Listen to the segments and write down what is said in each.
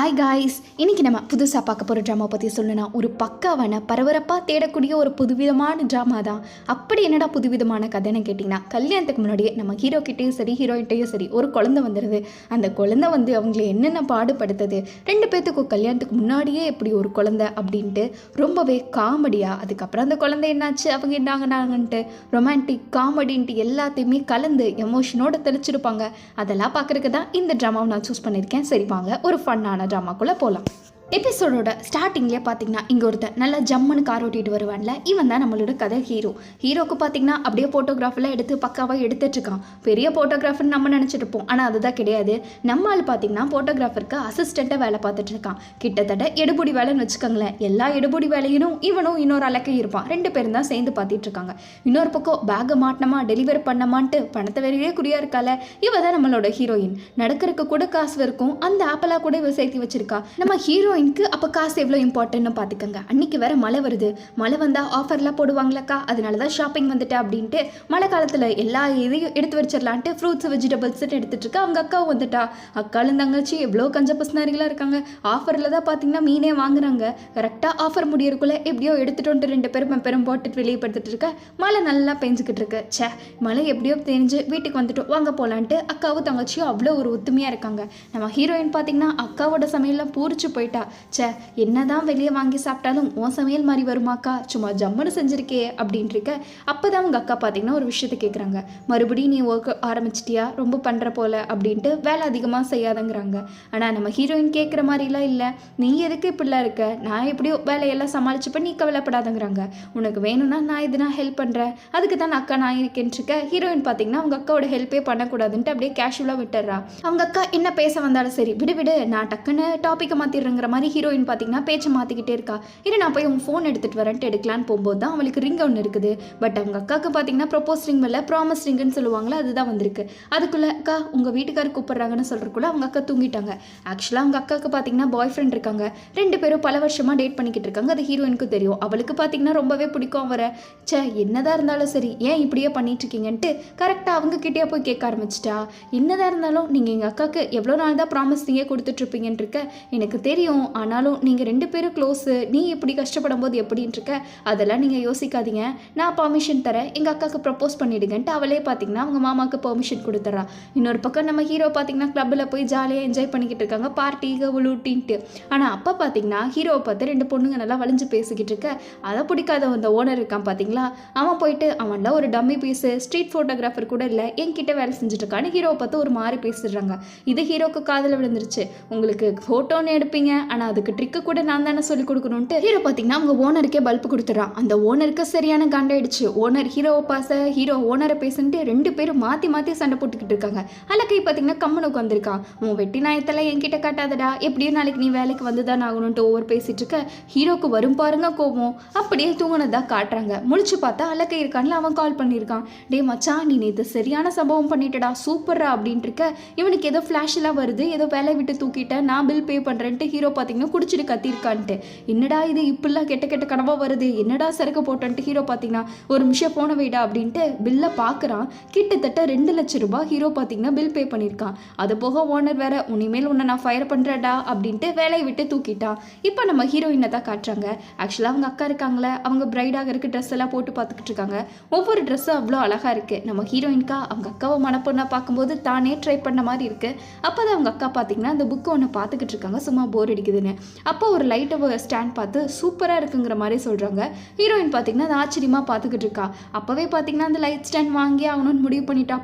Hi guys இன்றைக்கி நம்ம புதுசாக பார்க்க போகிற ட்ராமா பற்றி சொல்லணும்னா ஒரு பக்காவான பரபரப்பாக தேடக்கூடிய ஒரு புதுவிதமான ட்ராமா தான். அப்படி என்னடா புதுவிதமான கதைன்னு கேட்டிங்கன்னா கல்யாணத்துக்கு முன்னாடியே நம்ம ஹீரோக்கிட்டேயும் சரி ஹீரோயின்ட்டையும் சரி ஒரு குழந்தை வந்துடுது அந்த குழந்தை வந்து அவங்கள என்னென்ன பாடுபடுத்துது? ரெண்டு பேர்த்துக்கும் கல்யாணத்துக்கு முன்னாடியே எப்படி ஒரு குழந்தை அப்படின்ட்டு ரொம்பவே காமெடியாக அதுக்கப்புறம் அந்த குழந்தை என்னாச்சு? அவங்க என்னாங்கனாங்கன்ட்டு ரொமான்டிக் காமெடின்ட்டு எல்லாத்தையுமே கலந்து எமோஷனோடு தெளிச்சிருப்பாங்க. அதெல்லாம் பார்க்குறதுக்கு தான் இந்த ட்ராமாவை நான் சூஸ் பண்ணியிருக்கேன். சரி வாங்க. ஒரு ஃபன்னான ட்ராமாக்குள்ளே போகலாம் எபிசோடோட ஸ்டார்டிங்லேயே பார்த்தீங்கன்னா இங்கே ஒருத்தர் நல்லா ஜம்முன்னு கார் ஓட்டிகிட்டு வருவான்ல இவன் தான் நம்மளோட கதை ஹீரோ ஹீரோக்கு பார்த்தீங்கன்னா அப்படியே ஃபோட்டோகிராஃபெல்லாம் எடுத்து பக்காவாக எடுத்துட்ருக்கான் பெரிய ஃபோட்டோகிராஃபர்னு நம்ம நினச்சிட்டு இருப்போம். ஆனால் அதுதான் கிடையாது. நம்ம ஆள் பார்த்தீங்கன்னா ஃபோட்டோகிராஃபருக்கு அசிஸ்டண்ட்டாக வேலை பார்த்துட்டு இருக்கான். கிட்டத்தட்ட எடுபுடி வேலைன்னு வச்சுக்கோங்களேன். எல்லா எடுபுடி வேலையினும் இவனும் இன்னொரு அலக்கை இருப்பான். ரெண்டு பேரும் தான் சேர்ந்து பார்த்துட்டு இருக்காங்க. இன்னொரு பக்கம் பேக்கை மாட்டினமா டெலிவரி பண்ணமான்ட்டு பணத்தை வேறையே குறியாக இருக்கால இவ தான் நம்மளோட ஹீரோயின் நடக்கிறதுக்கு கூட காசு இருக்கும் அந்த ஆப்பெல்லாம் கூட இவ சேர்த்து வச்சிருக்கா. நம்ம ஹீரோயின் ஹீரோயினுக்கு அப்போ காசு எவ்வளோ இம்பார்ட்டன்ட்னு பார்த்துக்கோங்க அன்னைக்கு வேற மழை வருது. மழை வந்தால் ஆஃபர்லாம் போடுவாங்களக்கா? அதனால தான் ஷாப்பிங் வந்துட்டேன் அப்படின்ட்டு மழை காலத்தில் எல்லா இதையும் எடுத்து வச்சிடலான்ட்டு ஃப்ரூட்ஸ் வெஜிடபிள்ஸ் எடுத்துட்டுருக்கா அவங்க அக்காவும் வந்துட்டா. அக்காலும் தங்கச்சி எவ்வளோ கஞ்ச பசனாரிகளாக இருக்காங்க. ஆஃபரில் தான் பார்த்தீங்கன்னா மீனே வாங்குறாங்க. கரெக்டாக ஆஃபர் முடியறக்குள்ளே எப்படியோ எடுத்துட்டு வந்துட்டு ரெண்டு பேரும் பெரும் போட்டுட்டு வெளியே படுத்துட்டு இருக்க மழை நல்லா பெஞ்சுக்கிட்டு இருக்கு. சே மழை எப்படியோ தெரிஞ்சு வீட்டுக்கு வந்துட்டு வாங்க போகலான்ட்டு அக்காவும் தங்கச்சியும் அவ்வளோ ஒரு ஒத்துமையாக இருக்காங்க. நம்ம ஹீரோயின் பார்த்தீங்கன்னா அக்காவோட சமையல்லாம் பூரிச்சு போயிட்டா. ச்சே என்னதான் வெளியே வாங்கி சாப்பிட்டாலும் உன் சமையல் மாதிரி வருமாக்கா? சும்மா ஜம்முன்னு செஞ்சிருக்கே அப்படின்ட்டு இருக்க அப்போ தான் உங்கள் அக்கா பார்த்தீங்கன்னா ஒரு விஷயத்த கேட்குறாங்க மறுபடியும் நீ ஒர்க் ஆரம்பிச்சிட்டியா? ரொம்ப பண்ணுற போல அப்படின்ட்டு வேலை அதிகமாக செய்யாதங்கிறாங்க. ஆனால் நம்ம ஹீரோயின் கேட்குற மாதிரிலாம் இல்லை. நீ எதுக்கு இப்படிலாம் இருக்க? நான் எப்படியோ வேலையெல்லாம் சமாளிச்சுப்ப நீ கவலைப்படாதங்கிறாங்க. உனக்கு வேணும்னா நான் இது நான் ஹெல்ப் பண்ணுறேன் அதுக்கு தான் அக்கா நான் இருக்கேன்னு இருக்க ஹீரோயின் பார்த்தீங்கன்னா அவங்க அக்காவோட ஹெல்ப்பே பண்ணக்கூடாதுன்ட்டு அப்படியே கேஷுவலாக விட்டுறா. அவங்க அக்கா என்ன பேச வந்தாலும் சரி விடு விடு நான் டக்குன்னு டாப்பிக்கை மாற்றிடுறேங்கிற மாதிரி ஹீரோயின் பார்த்தீங்கன்னா பேச்சை மாற்றிக்கிட்டே இருக்கா. இரு நான் போய் உன் ஃபோன் எடுத்துகிட்டு வரேன்ட்டு எடுக்கலான்னு போகும்போது தான் அவளுக்கு ரிங் ஒன்று இருக்குது. பட் அவங்க அக்காவுக்கு பார்த்தீங்கன்னா ப்ரொப்போஸ் ரிங் இல்லை ப்ராமிஸ் ரிங்குன்னு சொல்லுவாங்களே அதுதான் வந்திருக்கு. அதுக்குள்ளே அக்கா உங்கள் வீட்டுக்காரர் கூப்பிட்றாங்கன்னு சொல்கிறக்குள்ள அவங்க அக்கா தூங்கிட்டாங்க. ஆக்சுவலாக அவங்க அக்காவுக்கு பார்த்தீங்கன்னா பாய் ஃப்ரெண்ட் இருக்காங்க. ரெண்டு பேரும் பல வருஷமாக டேட் பண்ணிக்கிட்டு இருக்காங்க. அது ஹீரோயினுக்கு தெரியும். அவளுக்கு பார்த்தீங்கன்னா ரொம்பவே பிடிக்கும் அவரை. ச்சே என்னதான் இருந்தாலும் சரி ஏன் இப்படியே பண்ணிட்டுருக்கீங்கன்ட்டு கரெக்டாக அவங்க கிட்டேயே போய் கேட்க ஆரம்பிச்சிட்டா. என்னதான் இருந்தாலும் நீங்கள் எங்கள் அக்காவுக்கு எவ்வளோ நாள் தான் ப்ராமிஸ் நீங்கள் கொடுத்துட்ருப்பீங்கன்னு இருக்க எனக்கு தெரியும். ஆனாலும் நீங்கள் ரெண்டு பேரும் க்ளோஸு நீ இப்படி கஷ்டப்படும் போது எப்படின்னு இருக்க? அதெல்லாம் நீங்கள் யோசிக்காதீங்க. நான் பர்மிஷன் தரேன். எங்கள் அக்காவுக்கு ப்ரப்போஸ் பண்ணிடுங்கன்ட்டு அவளே பார்த்தீங்கன்னா அவங்க மாமாவுக்கு பெர்மிஷன் கொடுத்துட்றா. இன்னொரு பக்கம் நம்ம ஹீரோ பார்த்தீங்கன்னா கிளப்பில் போய் ஜாலியாக என்ஜாய் பண்ணிக்கிட்டு இருக்காங்க. பார்ட்டி உளுட்டின்ட்டு ஆனால் அப்போ பார்த்தீங்கன்னா ஹீரோவை பார்த்து ரெண்டு பொண்ணுங்க நல்லா வளைஞ்சு பேசிக்கிட்டு இருக்க. அதை பிடிக்காத அந்த ஓனர் இருக்கான் பார்த்தீங்களா அவன் போயிட்டு அவன்ல ஒரு டம்மி பீஸு ஸ்ட்ரீட் ஃபோட்டோகிராஃபர் கூட இல்லை. என்கிட்ட வேலை செஞ்சுட்டு இருக்கான்னு ஹீரோவை பார்த்து ஒரு மாதிரி பேசிடுறாங்க. இது ஹீரோக்கு காதில் விழுந்துருச்சு. உங்களுக்கு ஃபோட்டோன்னு எடுப்பீங்க. ஆனால் அதுக்கு ட்ரிக்கு கூட நான் தானே சொல்லி கொடுக்கணுன்ட்டு ஹீரோ பார்த்தீங்கன்னா அவங்க ஓனருக்கே பல்ப் கொடுத்துட்றான். அந்த ஓனருக்கு சரியான காண்டாயிடுச்சு ஓனர் ஹீரோவை பாச ஹீரோ ஓனரை பேசுன்ட்டு ரெண்டு பேரும் மாற்றி மாற்றி சண்டை போட்டுக்கிட்டு இருக்காங்க. அலக்கை பார்த்தீங்கன்னா கம்மனுக்கு வந்திருக்கான் உன் வெட்டி நாயத்தெல்லாம் என்கிட்ட காட்டாதடா. எப்படியும் நாளைக்கு நீ வேலைக்கு வந்து தான் ஆகணும்ட்டு ஓவர் பேசிட்டு இருக்க. ஹீரோக்கு வரும் பாருங்க கோபம். அப்படியே தூங்கினதா காட்டுறாங்க. முழிச்சு பார்த்தா அலக்கை இருக்கான்ல அவன் கால் பண்ணியிருக்கான். டே மச்சான் நீ இது சரியான சம்பவம் பண்ணிட்டடா. சூப்பரா அப்படின்ட்டு இருக்க. இவனுக்கு ஏதோ ஃப்ளாஷ் எல்லாம் வருது. ஏதோ வேலை விட்டு தூக்கிட்டேன். நான் பில் பே பண்ணுறேன்ட்டு ஹீரோ பார்த்தீங்கன்னா குடிச்சிட்டு கத்திருக்கான்ட்டு. என்னடா இது இப்படிலாம் கெட்ட கெட்ட கனவாக வருது? என்னடா சரக்கு போட்டான்ட்டு ஹீரோ பார்த்தீங்கன்னா ஒரு நிமிஷம் போன வைடா அப்படின்ட்டு பில்லை பார்க்குறான் கிட்டத்தட்ட ரெண்டு லட்சம் ரூபாய் ஹீரோ பார்த்தீங்கன்னா பில் பே பண்ணியிருக்கான் அது போக ஓனர் வேற உனிமேல் உன்னை நான் ஃபயர் பண்ணுறடா அப்படின்ட்டு வேலையை விட்டு தூக்கிட்டான். இப்போ நம்ம ஹீரோயினை தான் காட்டுறாங்க. ஆக்சுவலாக அவங்க அக்கா இருக்காங்களே அவங்க பிரைடாக இருக்க ட்ரெஸ் எல்லாம் போட்டு பார்த்துக்கிட்டு இருக்காங்க. ஒவ்வொரு ட்ரெஸ்ஸும் அவ்வளோ அழகாக இருக்குது நம்ம ஹீரோயின்கா அவங்க அக்காவை மனப்பொண்ணாக பார்க்கும்போது தானே ட்ரை பண்ண மாதிரி இருக்குது அப்போ தான் அவங்க அக்கா பார்த்தீங்கன்னா அந்த புக்கை ஒன்று பார்த்துக்கிட்டு இருக்காங்க. சும்மா போர் அடிக்குதுன்னு அப்போ ஒரு லைட்டை ஸ்டாண்ட் பார்த்து சூப்பராக இருக்குங்கிற மாதிரி சொல்கிறாங்க ஹீரோயின் பார்த்தீங்கன்னா அது ஆச்சரியமாக பார்த்துக்கிட்டு இருக்கா. அப்போவே பார்த்தீங்கன்னா அந்த லைட் ஸ்டாண்ட் வாங்கி ஆகணும்னு முடிவு பண்ணிட்டா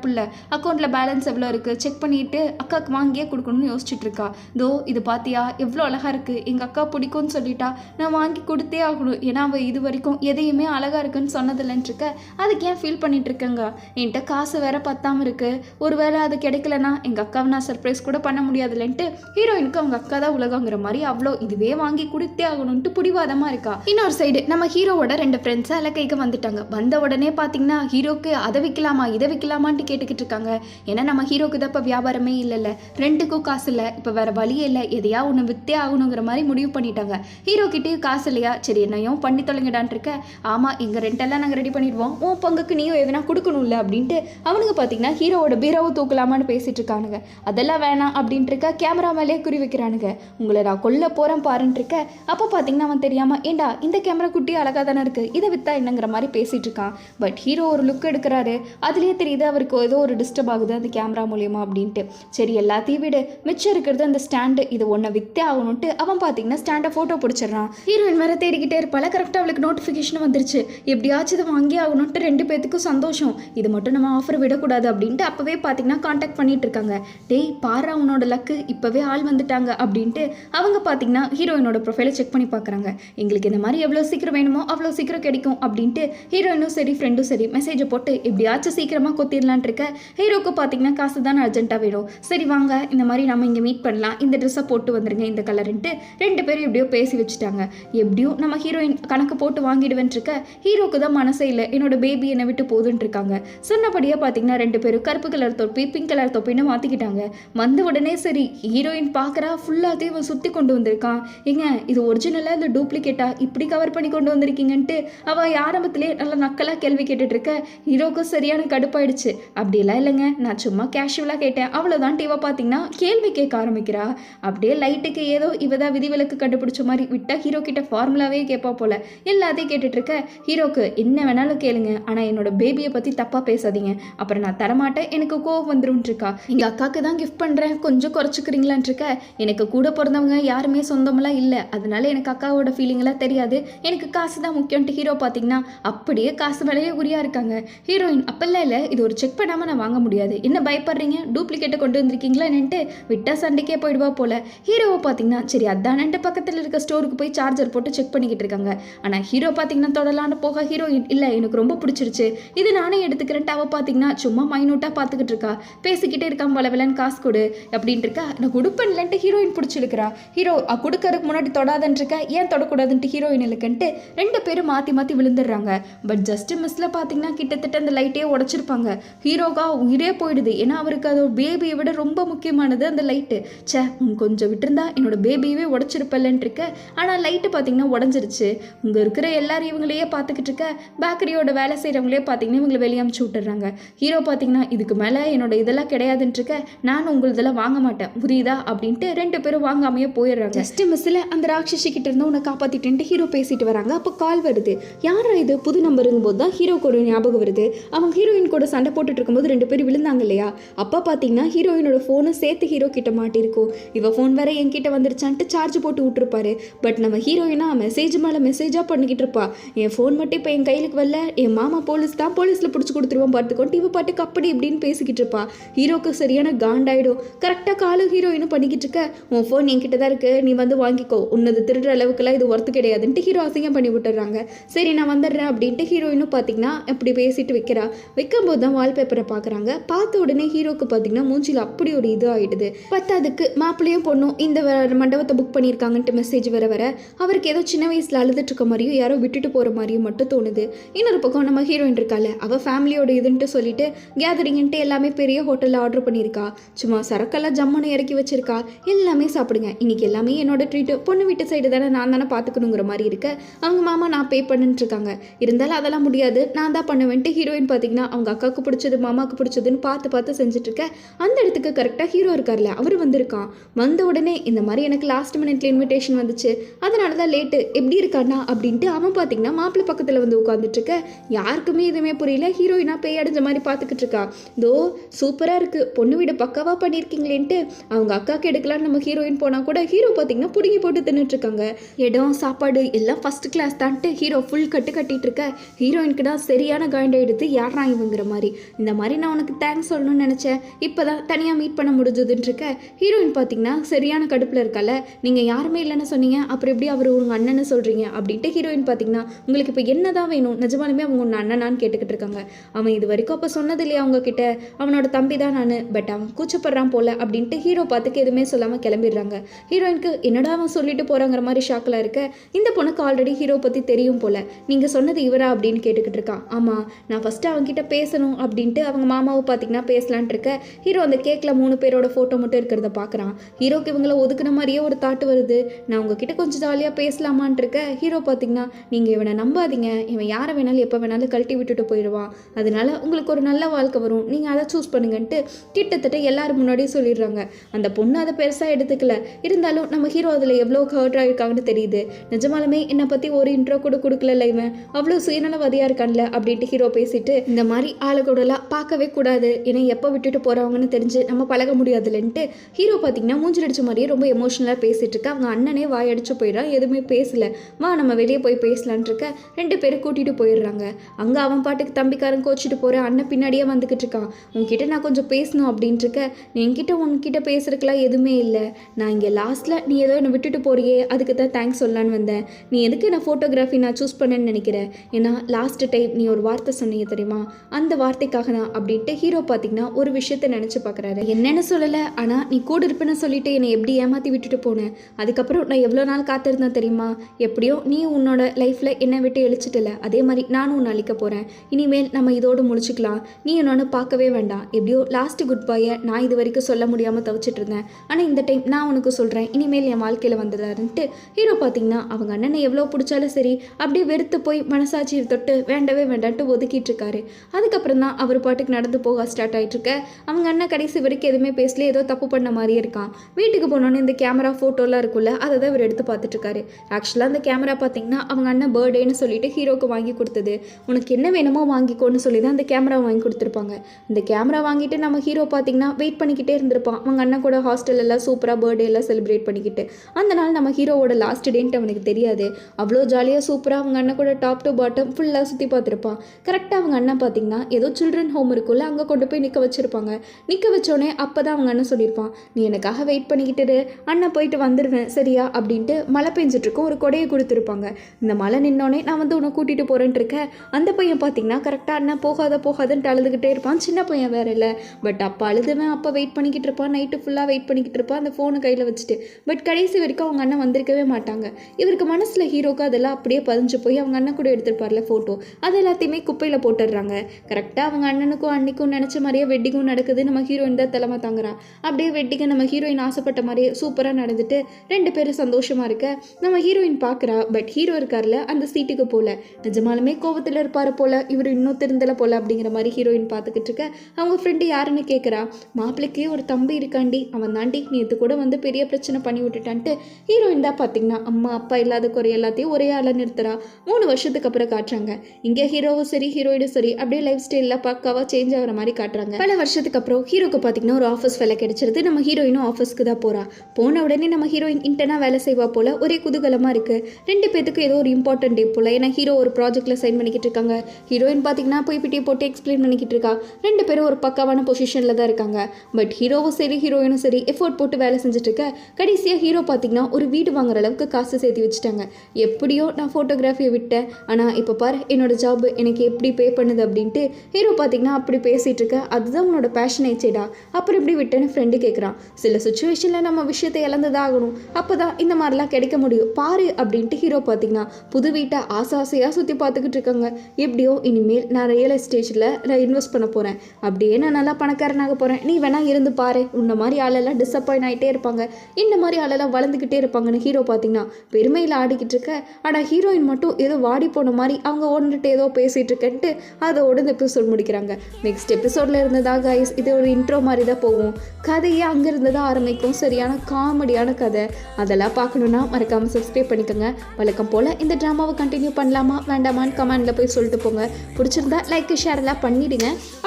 அக்கௌண்ட்டில் பேலன்ஸ் எவ்வளோ இருக்குது செக் பண்ணிட்டு அக்காவுக்கு வாங்கியே கொடுக்கணும்னு யோசிச்சுட்டு இருக்கா. தோ இது பார்த்தியா எவ்வளோ அழகாக இருக்குது எங்கள் அக்கா பிடிக்கும்னு சொல்லிட்டா. நான் வாங்கி கொடுத்தே ஆகணும். ஏன்னா அவள் இது வரைக்கும் எதையுமே அழகாக இருக்குன்னு சொன்னதில்லைன்னு இருக்க. அதுக்கு ஏன் ஃபீல் பண்ணிட்டு இருக்கேங்க? என்கிட்ட காசு வேற பத்தாமல் இருக்கு. ஒருவேளை அது கிடைக்கலனா எங்கள் அக்காவை நான் சர்ப்ரைஸ் கூட பண்ண முடியாதுலன்ட்டு ஹீரோயினுக்கு அவங்க அக்கா தான் உலகங்கிற மாதிரி மாதிரி அவ்வளோ இதுவே வாங்கி கொடுத்தே ஆகணும்ட்டு பிடிவாதமாக இருக்கா. இன்னொரு சைடு நம்ம ஹீரோவோட ரெண்டு ஃப்ரெண்ட்ஸ் அலக்கைக்கு வந்துட்டாங்க. வந்த உடனே பார்த்தீங்கன்னா ஹீரோக்கு அதை விற்கலாமா இதை விற்கலாமான்ட்டு கேட்டுக்கிட்டு இருக்காங்க. ஏன்னா நம்ம ஹீரோக்கு தான் இப்போ வியாபாரமே இல்லைல்ல. ரெண்டுக்கும் காசு இல்லை இப்போ வேற வழியே இல்லை எதையா ஒன்று வித்தே ஆகணுங்கிற மாதிரி முடிவு பண்ணிட்டாங்க. ஹீரோ கிட்டேயும் காசு இல்லையா? சரி என்னையும் பண்ணி தொலைங்கடான் இருக்க. ஆமாம் எங்கள் ரெண்டெல்லாம் நாங்கள் ரெடி பண்ணிடுவோம். உன் பங்குக்கு நீயும் எதனா கொடுக்கணும்ல அப்படின்ட்டு அவனுங்க பார்த்தீங்கன்னா ஹீரோவோட பீரோவை தூக்கலாமான்னு பேசிட்டு இருக்கானுங்க. அதெல்லாம் வேணாம் அப்படின்ட்டு இருக்க கேமரா மேலேயே குறி வைக்கிறானுங்க. உங்களை நான் கொல்ல போகிறேன் பாருன்ட்டு இருக்க அப்போ பார்த்தீங்கன்னா அவன் தெரியாமல் ஏண்டா இந்த கேமரா குட்டி அழகாக தானே இருக்குது இதை வித்தா என்னங்கிற மாதிரி பேசிகிட்டு இருக்கான். பட் ஹீரோ ஒரு லுக் எடுக்கிறாரு அதுலேயே தெரியுது அவருக்கு ஏதோ ஒரு டிஸ்டர்ப் ஆகுது அந்த கேமரா மூலியமா அப்படின்ட்டு. சரி எல்லாத்தையும் விடு. மிச்சம் இருக்கிறது அந்த ஸ்டாண்டு இது ஒன்றை வித்தே ஆகணும்ட்டு அவன் பார்த்தீங்கன்னா ஸ்டாண்டை ஃபோட்டோ பிடிச்சிடுறான். ஹீரோயின் வேறு தேடிக்கிட்டே இருப்பால கரெக்டாக அவளுக்கு நோட்டிஃபிகேஷன் வந்துருச்சு. எப்படியாச்சும் இதை வாங்கி ஆகணும்ட்டு ரெண்டு பேத்துக்கும் சந்தோஷம். இது மட்டும் நம்ம ஆஃபர் விடக்கூடாது அப்படின்ட்டு அப்போவே பார்த்தீங்கன்னா காண்டாக்ட் பண்ணிட்டு இருக்காங்க. டேய் பாரு அவனோட லக்கு இப்போவே ஆள் வந்துட்டாங்க அப்படின்ட்டு அவங்க பார்த்தீங்கன்னா ஹீரோயினோட ப்ரொஃபைலை செக் பண்ணி பார்க்குறாங்க எங்களுக்கு இந்த மாதிரி எவ்வளோ சீக்கிரம் வேணுமோ அவ்வளோ சீக்கிரம் கிடைக்கும் அப்படின்ட்டு ஹீரோயினும் சரி ஃப்ரெண்டும் சரி மெசேஜை போட்டு எப்படியாச்சும் சீக்கிரமாக கொத்திடலான் இருக்க ஹீரோக்கு பார்த்தீங்கன்னா காசு தானே அர்ஜென்ட்டாக வேணும். சரி வாங்க இந்த மாதிரி நம்ம இங்கே மீட் பண்ணலாம். இந்த ட்ரெஸ்ஸை போட்டு வந்துருங்க இந்த கலருன்ட்டு ரெண்டு பேரும் எப்படியோ பேசி வச்சுட்டாங்க. எப்படியும் நம்ம ஹீரோயின் கணக்கு போட்டு வாங்கிடுவேன் இருக்க ஹீரோக்கு தான் மனசே இல்லை. என்னோட பேபி என்னை விட்டு போதுன்னு இருக்காங்க. சொன்னபடியாக பார்த்தீங்கன்னா ரெண்டு பேரும் கருப்பு கலர் தொப்பி பிங்க் கலர் தொப்பின்னு மாற்றிக்கிட்டாங்க வந்த உடனே சரி ஹீரோயின் பார்க்குறா ஃபுல்லாத்தையும் இவன் சுற்றி கொண்டு வந்திருக்கான் ஏங்க இது ஒரிஜினலாக இந்த டூப்ளிகேட்டா இப்படி கவர் பண்ணி கொண்டு வந்திருக்கீங்கன்ட்டு அவள் ஆரம்பத்திலே நல்லா நக்கலாக கேள்வி கேட்டுட்டு இருக்க ஹீரோக்கும் சரியான கடுப்பாயிடுச்சு. அப்படியெல்லாம் இல்லைங்க நான் சும்மா கேஷுவலாக கேட்டேன். அவ்வளோதான் இவ பார்த்தீங்கன்னா கேள்வி கேட்க ஆரம்பிக்கிறா. அப்படியே லைட்டுக்கு ஏதோ இவதான் விதிவிலக்கு கண்டுபிடிச்ச மாதிரி விட்டா ஹீரோ கிட்ட ஃபார்முலாவே கேட்பா போல. எல்லாத்தையும் கேட்டுட்ருக்க ஹீரோக்கு என்ன வேணாலும் கேளுங்க ஆனால் என்னோட பேபியை பற்றி தப்பாக பேசாதீங்க. அப்புறம் நான் தரமாட்டேன் எனக்கு கோவம் வந்துரும் இருக்கா எங்கள் அக்காவுக்கு தான் கிஃப்ட் பண்ணுறேன் கொஞ்சம் குறைச்சிக்கிறீங்களான் இருக்க எனக்கு கூட பிறந்தவங்க யாருமே சொந்தமெல்லாம் இல்லை. அதனால எனக்கு அக்காவோட ஃபீலிங்லாம் தெரியாது. எனக்கு காசு தான் முக்கியம்ட்டு ஹீரோ பார்த்தீங்கன்னா அப்படியே காசு மேலேயே உரியா இருக்காங்க. ஹீரோயின் அப்பெல்லாம் இல்லை. இது ஒரு செக் பண்ணாமல் நான் வாங்க முடியாது. என்ன பயப்படுறீங்க? டூப்ளிகேட்டை கொண்டு வந்திருக்கீங்களா நின்ட்டு விட்டா சண்டைக்கே போயிடுவா போல. ஹீரோவை பார்த்தீங்கன்னா சரி அதானன்ட்டு பக்கத்தில் இருக்க ஸ்டோருக்கு போய் சார்ஜர் போட்டு செக் பண்ணிக்கிட்டு இருக்காங்க. ஆனால் ஹீரோ பார்த்தீங்கன்னா தொடலான்னு போக ஹீரோயின் இல்லை. எனக்கு ரொம்ப பிடிச்சிருச்சு. இது நானே எடுத்துக்கிறேன்ட்டு அவள் பார்த்தீங்கன்னா சும்மா மைனூட்டாக பார்த்துக்கிட்டு இருக்கா. பேசிக்கிட்டே இருக்கான் வளவலன்னு காசு கொடு. அப்படின்ட்டு இருக்கா. நான் கொடுப்பேன்லன்ட்டு ஹீரோயின் பிடிச்சிருக்கிறா. ஹீரோ ஹீரோ கொடுக்கறதுக்கு முன்னாடி தொடாதன்ட்ருக்க ஏன் தொடக்கூடாதுன்ட்டு ஹீரோயின் இல்லைக்கன்ட்டு ரெண்டு பேரும் மாற்றி மாற்றி விழுந்துடுறாங்க. பட் ஜஸ்ட் மிஸ்ஸில் பார்த்தீங்கன்னா கிட்டத்தட்ட அந்த லைட்டே உடச்சிருப்பாங்க. ஹீரோக்கா உயிரே போயிடுது. ஏன்னா அவருக்கு அது பேபியை விட ரொம்ப முக்கியமானது அந்த லைட்டு. ச்சே கொஞ்சம் விட்டுருந்தா என்னோட பேபியவே உடச்சிருப்பல்லன்ட்டுருக்க ஆனால் லைட்டு பார்த்தீங்கன்னா உடஞ்சிருச்சு. இங்கே இருக்கிற எல்லாரும் இவங்களையே பார்த்துக்கிட்டு இருக்க பேக்கரியோட வேலை செய்கிறவங்களே பார்த்தீங்கன்னா இவங்களை வெளியே அமுச்சு விட்டுறாங்க. ஹீரோ பார்த்தீங்கன்னா இதுக்கு மேலே என்னோட இதெல்லாம் கிடையாதுன்ட்டுருக்க நான் உங்களுதெல்லாம் வாங்க மாட்டேன். புரியுதா? அப்படின்ட்டு ரெண்டு பேரும் வாங்காமையே போயிடுறாங்க. ஜஸ்ட் மிஸ்ஸில் அந்த ராட்சசி கிட்ட இருந்து உன்னை காப்பாற்றிட்டுன்ட்டு ஹீரோ பேசிட்டு வராங்க. அப்போ கால் வருது. யாரா இது? புது நம்பருங்கும் போது தான் ஹீரோ கூட ஞாபகம் வருது. அவங்க ஹீரோயின் கூட சண்டை போட்டுட்டு இருக்கும்போது ரெண்டு பேரும் விழுந்தாங்க இல்லையா? அப்போ பார்த்தீங்கன்னா ஹீரோயினோட ஃபோனை சேர்த்து ஹீரோ கிட்ட மாட்டிருக்கும். இவ ஃபோன் வேற என்கிட்ட வந்துருச்சான்ட்டு சார்ஜ் போட்டு விட்டுருப்பாரு. பட் நம்ம ஹீரோயினா மெசேஜ் மேலே மெசேஜாக பண்ணிக்கிட்டு இருப்பா. என் ஃபோன் மட்டும் இப்போ என் கையிலுக்கு வரல. என் மாமா போலீஸ் தான் போலீஸில் பிடிச்சி கொடுத்துருவோம் பார்த்துக்கொண்டு இவ பாட்டுக்கு அப்படி இப்படின்னு பேசிக்கிட்டு இருப்பா. ஹீரோக்கு சரியான காண்டாயிடும். கரெக்டாக காலும் ஹீரோயினும் பண்ணிக்கிட்டு இருக்க. உன் ஃபோன் என்கிட்ட தான் இருக்கு நீ வந்து வாங்கிக்கோ. உன்னது திருடுற அளவுக்குலாம் இது ஒர்த்து கிடையாதுன்ட்டு ஹீரோ அசிங்கம் பண்ணி விட்டுறாங்க சரி நான் வந்துடுறேன் அப்படின்ட்டு ஹீரோயினும் பார்த்தீங்கன்னா இப்படி பேசிட்டு வைக்கிறா. வைக்கும்போது தான் வால்பேப்பரை பார்க்குறாங்க பார்த்த உடனே ஹீரோக்கு பார்த்தீங்கன்னா மூஞ்சில அப்படி ஒரு இது ஆயிடுது. பத்தாதுக்கு மாப்பிள்ளையும் பொண்ணும் இந்த மண்டபத்தை புக் பண்ணியிருக்காங்கன்ட்டு மெசேஜ் வர வர அவருக்கு ஏதோ சின்ன வயசில் அழுதுட்டு இருக்க மாதிரியும் யாரோ விட்டுட்டு போகிற மாதிரியும் மட்டும் தோணுது. இன்னொரு பக்கம் நம்ம ஹீரோயின் இருக்கால அவள் ஃபேமிலியோட இதுன்ட்டு சொல்லிட்டு கேதரிங்ன்ட்டு எல்லாமே பெரிய ஹோட்டலில் ஆர்டர் பண்ணியிருக்கா. சும்மா சரக்கெல்லாம் ஜம்முன்னு இறக்கி வச்சிருக்கா. எல்லாமே சாப்பிடுங்க. இன்னைக்கு எல்லாமே என்னோட ட்ரீட்டு பொண்ணு வீட்டு சைடு தானே நான் தானே பார்த்துக்கணுங்கிற மாதிரி இருக்க. அவங்க மாமா நான் பே பண்ணிட்டு இருக்காங்க. இருந்தாலும் அதெல்லாம் முடியாது. நான் தான் பண்ணுவேன்ட்டு ஹீரோயின் பார்த்தீங்கன்னா அவங்க அக்காவுக்கு பிடிச்சது மாமாவுக்கு பிடிச்சதுன்னு பார்த்து பார்த்து செஞ்சுட்டு இருக்க. அந்த இடத்துக்கு கரெக்டாக ஹீரோ இருக்கார்ல அவர் வந்திருக்கான். வந்த உடனே இந்த மாதிரி எனக்கு லாஸ்ட் மினிட்ல இன்விடேஷன் வந்துச்சு. அதனால தான் லேட்டு எப்படி இருக்கானா அப்படின்ட்டு அவன் பார்த்தீங்கன்னா மாப்பிள்ளை பக்கத்தில் வந்து உட்காந்துட்டு இருக்க. யாருக்குமே எதுவுமே புரியல. ஹீரோயினா பேய் அடைஞ்ச மாதிரி பார்த்துக்கிட்டு இருக்கா. தோ சூப்பராக இருக்கு. பொண்ணு வீடு பக்காவாக பண்ணியிருக்கீங்களேன்ட்டு அவங்க அக்காவுக்கு எடுக்கலான்னு நம்ம ஹீரோயின் போனால் கூட ஹீரோ பார்த்தீங்கன்னா பிடுங்கி போட்டு தின்னுட்ருக்காங்க. இடம் சாப்பாடு எல்லாம் ஃபர்ஸ்ட் கிளாஸ் தான்ட்டு ஹீரோ ஃபுல் கட்டு கட்டிட்டு இருக்க ஹீரோயினுக்கு தான் சரியான காண்ட எடுத்து யாரா இவங்கிற மாதிரி. இந்த மாதிரி நான் உனக்கு தேங்க்ஸ் சொல்லணும்னு நினச்சேன். இப்போ தான் தனியாக மீட் பண்ண முடிஞ்சதுன்னு இருக்க ஹீரோயின் பார்த்தீங்கன்னா சரியான கடுப்பில் இருக்கால. நீங்கள் யாருமே இல்லைன்னு சொன்னீங்க. அப்புறம் எப்படி அவர் உங்கள் அண்ணன்னு சொல்கிறீங்க அப்படின்ட்டு ஹீரோயின் பார்த்தீங்கன்னா உங்களுக்கு இப்போ என்ன தான் வேணும்? நிஜமாலுமே அவங்க உன் அண்ணனான்னு கேட்டுக்கிட்டு இருக்காங்க அவன் இது வரைக்கும் அப்போ சொன்னது இல்லையா அவங்கக்கிட்ட அவனோட தம்பி தான் நான். பட் அவன் கூச்சப்படுறான் போல அப்படின்ட்டு ஹீரோ பார்த்துக்கு எதுவுமே சொல்லாமல் கிளம்பிடுறாங்க. ஹீரோ ஹீரோயினுக்கு என்னடா அவன் சொல்லிட்டு போகிறாங்கிற மாதிரி ஷாக்கில் இருக்க? இந்த பொண்ணுக்கு ஆல்ரெடி ஹீரோ பற்றி தெரியும் போல. நீங்கள் சொன்னது இவரா அப்படின்னு கேட்டுக்கிட்டு இருக்கான் ஆமாம் நான் ஃபஸ்ட்டு அவங்ககிட்ட பேசணும் அப்படின்ட்டு அவங்க மாமாவை பார்த்தீங்கன்னா பேசலான்ட்டு இருக்க. ஹீரோ அந்த கேக்கில் மூணு பேரோட ஃபோட்டோ மட்டும் இருக்கிறத பார்க்குறான் ஹீரோக்கு இவங்கள ஒதுக்குன மாதிரியே ஒரு தாட்டு வருது. நான் உங்ககிட்ட கொஞ்சம் ஜாலியாக பேசலாமான் இருக்க. ஹீரோ பார்த்தீங்கன்னா நீங்கள் இவனை நம்பாதீங்க. இவன் யாரை வேணாலும் எப்போ வேணாலும் கழட்டி விட்டுட்டு போயிடுவான். அதனால உங்களுக்கு ஒரு நல்ல வாழ்க்கை வரும். நீங்கள் அதை சூஸ் பண்ணுங்கன்ட்டு கிட்டத்தட்ட எல்லாரும் முன்னாடியும் சொல்லிடுறாங்க. அந்த பொண்ணு அதை பெருசாக எடுத்துக்கல. இருந்தாலும் நம்ம ஹீரோ அதில் எவ்வளோ ஹர்ட் ஆகிருக்காங்கன்னு தெரியுது. நிஜமாலுமே என்னை பற்றி ஒரு இன்ட்ரோ கூட கொடுக்கல இவன். அவ்வளோ சுயநலவாதியாக இருக்கான்ல அப்படின்ட்டு ஹீரோ பேசிட்டு இந்த மாதிரி ஆளுகூடலாம் பார்க்கவே கூடாது. ஏன்னா எப்போ விட்டுட்டு போகிறவங்கன்னு தெரிஞ்சு நம்ம பழக முடியாதுலன்ட்டு ஹீரோ பார்த்தீங்கன்னா மூஞ்சில் அடிச்ச மாதிரியே ரொம்ப எமோஷனலாக பேசிட்டு இருக்கா. அவங்க அண்ணனே வாயடிச்சு போயிடறான் எதுவுமே பேசலை. வா நம்ம வெளியே போய் பேசலான்ட்டு இருக்க. ரெண்டு பேரும் கூட்டிகிட்டு போயிடுறாங்க. அங்கே அவன் பாட்டுக்கு தம்பிக்காரன் கோச்சிட்டு போகிற அண்ணன் பின்னாடியே வந்துக்கிட்டு இருக்கான். உன்கிட்ட நான் கொஞ்சம் பேசணும் அப்படின்ட்டு இருக்க. என்கிட்ட உன்கிட்ட பேசுறதுக்குலாம் எதுவுமே இல்லை. நான் இங்கே லாஸ்ட் லாஸ்ட்டில் நீ ஏதோ என்னை விட்டுட்டு போறியே அதுக்கு தான் தேங்க்ஸ் சொல்லலான்னு வந்தேன். நீ எதுக்கு நான் ஃபோட்டோகிராஃபி நான் சூஸ் பண்ணேன்னு நினைக்கிறேன் ஏன்னா லாஸ்ட் டைம் நீ ஒரு வார்த்தை சொன்னீங்க தெரியுமா? அந்த வார்த்தைக்காக தான் அப்படின்ட்டு ஹீரோ பார்த்தீங்கன்னா ஒரு விஷயத்த நினச்சி பார்க்குறாரு என்னென்னு சொல்லலை ஆனால் நீ கூட இருப்பேன்னு சொல்லிட்டு என்னை எப்படி ஏமாற்றி விட்டுட்டு போனேன் அதுக்கப்புறம் நான் எவ்வளோ நாள் காத்திருந்தேன் தெரியுமா? எப்படியோ நீ உன்னோட லைஃப்பில் என்னை விட்டு எழுச்சிட்டல அதே மாதிரி நானும் உன்னை அழிக்க போகிறேன் இனிமேல் நம்ம இதோடு முடிச்சுக்கலாம். நீ என்னோட பார்க்கவே வேண்டாம். எப்படியோ லாஸ்ட் குட் பையை நான் இது வரைக்கும் சொல்ல முடியாமல் தவிச்சிட்டு இருந்தேன். ஆனால் இந்த டைம் நான் உனக்கு சொல்கிறேன் இனிமேல் என் வாழ்க்கையில் வந்துடாருன்ட்டு ஹீரோ பார்த்தீங்கன்னா அவங்க அண்ணனை எவ்வளோ பிடிச்சாலும் சரி அப்படியே வெறுத்து போய் மனசாட்சியை தொட்டு வேண்டவே வேண்டான்ட்டு ஒதுக்கிட்டு இருக்காரு. அதுக்கப்புறம் தான் அவர் பாட்டுக்கு நடந்து போக ஸ்டார்ட் ஆயிட்டு இருக்க அவங்க அண்ணன் கடைசி வரைக்கும் எதுவுமே பேசல ஏதோ தப்பு பண்ண மாதிரியே இருக்கான். வீட்டுக்கு போனோன்னு இந்த கேமரா ஃபோட்டோலாம் இருக்குல்ல அதை தான் இவர் எடுத்து பார்த்துட்டு இருக்காரு. ஆக்சுவலாக அந்த கேமரா பார்த்தீங்கன்னா அவங்க அண்ணன் பர்த்டேன்னு சொல்லிட்டு ஹீரோக்கு வாங்கி கொடுத்தது. உனக்கு என்ன வேணுமோ வாங்கிக்கோன்னு சொல்லி தான் அந்த கேமரா வாங்கி கொடுத்துருப்பாங்க. இந்த கேமரா வாங்கிட்டு நம்ம ஹீரோ பார்த்தீங்கன்னா வெயிட் பண்ணிக்கிட்டே இருந்திருப்பான். அவங்க அண்ணன் கூட ஹாஸ்டல் எல்லாம் சூப்பராக பர்த்டே எல்லாம் செலிப்ரேட் பண்ணிக்கிட்டு. அந்த நாள் நம்ம ஹீரோவோட லாஸ்ட் டேன்ட்டு அவனுக்கு தெரியாது. அவ்வளோ ஜாலியாக சூப்பராக அவங்க அண்ணன் கூட டாப் டு பாட்டம் ஃபுல்லாக சுற்றி பார்த்துருப்பான். கரெக்டாக அவங்க அண்ணன் பார்த்தீங்கன்னா ஏதோ சில்ட்ரன் ஹோம் இருக்குல்ல அங்கே கொண்டு போய் நிற்க வச்சிருப்பாங்க. நிற்க வச்சோடனே அப்போ தான் அவங்க அண்ணன் சொல்லியிருப்பான் நீ எனக்காக வெயிட் பண்ணிக்கிட்டு அண்ணன் போயிட்டு வந்துடுவேன் சரியா? அப்படின்ட்டு மழை பெஞ்சிட்டுருக்கும் ஒரு கொடையை கொடுத்துருப்பாங்க. இந்த மழை நின்னோடனே நான் வந்து உன்னை கூட்டிகிட்டு போகிறேன்ட்டு இருக்கேன். அந்த பையன் பார்த்தீங்கன்னா கரெக்டாக அண்ணன் போகாத போகாதன்ட்டு அழுதுகிட்டே இருப்பான். சின்ன பையன் வேற இல்லை. பட் அப்போ அழுதுவன் அப்போ வெயிட் பண்ணிக்கிட்டு இருப்பான். நைட்டு ஃபுல்லாக வெயிட் பண்ணிக்கிட்டு இருப்பான். அந்த ஃபோனை கையில் வச்சுட்டு பட் கடைசி வரைக்கும் அவங்க அண்ணன் வந்திருக்கவே மாட்டாங்க. இவருக்கு மனசில் ஹீரோக்கு அதெல்லாம் அப்படியே பதிஞ்சு போய் அவங்க அண்ணன் கூட எடுத்திருப்பார்ல ஃபோட்டோ அது எல்லாத்தையுமே குப்பையில் போட்டுடுறாங்க. கரெக்டாக அவங்க அண்ணனுக்கும் அன்னைக்கும் நினச்ச மாதிரியே வெட்டிங்கும் நடக்குது. நம்ம ஹீரோயின் தான் தலைமை தாங்குறா அப்படியே வெட்டிங்க நம்ம ஹீரோயின் ஆசைப்பட்ட மாதிரியே சூப்பராக நடந்துட்டு ரெண்டு பேரும் சந்தோஷமாக இருக்க நம்ம ஹீரோயின் பார்க்குறா. பட் ஹீரோ இருக்கார்ல அந்த சீட்டுக்கு போகல நிஜமாலுமே கோவத்தில் இருப்பார் போல. இவர் இன்னும் திருந்தலை போல அப்படிங்கிற மாதிரி ஹீரோயின் பார்த்துக்கிட்டு இருக்க. அவங்க ஃப்ரெண்டு யாருன்னு கேட்குறா மாப்பிள்ளைக்கே ஒரு தம்பி இருக்காண்டி. அவன் தாண்டி நேற்று கூட வந்து பெரிய பிரச்சனை பண்ணி விட்டுட்டான்ட்டு ஹீரோயின் தான் பார்த்தீங்கன்னா அம்மா அப்பா இல்லாத குறை எல்லாத்தையும் ஒரே ஆள நிறுத்துறா. மூணு வருஷத்துக்கு அப்புறம் காட்டுறாங்க. இங்கே ஹீரோவும் சரி ஹீரோயிடும் சரி அப்படியே லைஃப் ஸ்டைலில் பக்காவாக சேஞ்ச் ஆகிற மாதிரி காட்டுறாங்க. பல வருஷத்துக்கு அப்புறம் ஹீரோக்கு பார்த்தீங்கன்னா ஒரு ஆஃபீஸ் வேலை கிடைச்சிருது. நம்ம ஹீரோயினும் ஆஃபீஸ்க்கு தான் போகிறா போன உடனே நம்ம ஹீரோயின் இன்டர்னாக வேலை செய்வா போல ஒரே குதூகலமாக இருக்குது ரெண்டு பேத்துக்கும் ஏதோ ஒரு இம்பார்ட்டன்ட் டே போல். ஏன்னா ஹீரோ ஒரு ப்ராஜெக்ட்டில் சைன் பண்ணிக்கிட்டு இருக்காங்க. ஹீரோயின் பார்த்தீங்கன்னா போய் பிட்டி போட்டு எக்ஸ்பிளைன் பண்ணிக்கிட்டு இருக்கா. ரெண்டு பேரும் ஒரு பக்காவான பொசிஷனில் தான் இருக்காங்க. பட் ஹீரோவும் சரி ஹீரோயினும் சரி எஃபோர்ட் போட்டு வேலை செஞ்சுட்டு இருக்க. கடைசியாக ஹீரோ பார்த்தீங்கன்னா ஒரு வீடு வாங்குற அளவுக்கு காசு சேர்த்து வச்சுட்டாங்க. எப்படியோ நான் ஃபோட்டோகிராஃபியை விட்டேன். ஆனால் இப்போ பாரு என்னோட ஜாப் எனக்கு எப்படி பே பண்ணுது அப்படின்ட்டு ஹீரோ பார்த்தீங்கன்னா அப்படி பேசிகிட்டு இருக்க. அதுதான் உன்னோட பேஷன் ஆயிடுச்சேடா அப்புறம் எப்படி விட்டேன்னு ஃப்ரெண்டு கேட்குறான் சில சுச்சுவேஷனில் நம்ம விஷயத்தை இழந்ததாகணும். அப்போ தான் இந்த மாதிரிலாம் கிடைக்க முடியும். பாரு அப்படின்ட்டு ஹீரோ பார்த்தீங்கன்னா புது வீட்டை ஆசை ஆசையாக சுற்றி பார்த்துக்கிட்டு இருக்காங்க. எப்படியோ இனிமேல் நான் ரியல் எஸ்டேட்டில் நான் இன்வெஸ்ட் பண்ண போகிறேன் அப்படியே நான் நல்லா பணக்காரனாக போகிறேன் நீ வேணால் இருந்து பாரு. உன்ன மாதிரி ஆளெல்லாம் டிசப்பாயிண்ட் ஆகிட்டே இருப்பாங்க. இந்த மாதிரி ஆளெல்லாம் வளர்ந்துக்கிட்டே இருப்பாங்கன்னு ஹீரோ பார்த்தீங்கன்னா பெருமையில் ஆடிக்கிட்டு இருக்க. ஆனால் ஹீரோயின் மட்டும் ஏதோ வாடி போன மாதிரி அவங்க ஓடிட்டு ஏதோ பேசிகிட்டு இருக்கன்ட்டு அதோட இந்த எபிசோட் முடிக்கிறாங்க. நெக்ஸ்ட் எபிசோடில் இருந்ததா கைஸ் இது ஒரு இன்ட்ரோ மாதிரி தான் போகும். கதையே அங்கேருந்து தான் ஆரம்பிக்கும். சரியான காமெடியான கதை. அதெல்லாம் பார்க்கணுன்னா மறக்காமல் சப்ஸ்கிரைப் பண்ணிக்கோங்க. வழக்கம் போல் இந்த ட்ராமாவை கண்டினியூ பண்ணலாமா? வேண்டாமான்னு கமெண்டில் போய் சொல்லிட்டு போங்க. பிடிச்சிருந்தா லைக் ஷேர் எல்லாம்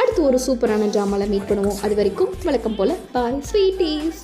அடுத்து ஒரு சூப்பரான ட்ராமாவில் மீட் பண்ணுவோம். அது வரைக்கும் வழக்கம் போல். பாய் ஸ்வீட்டீஸ்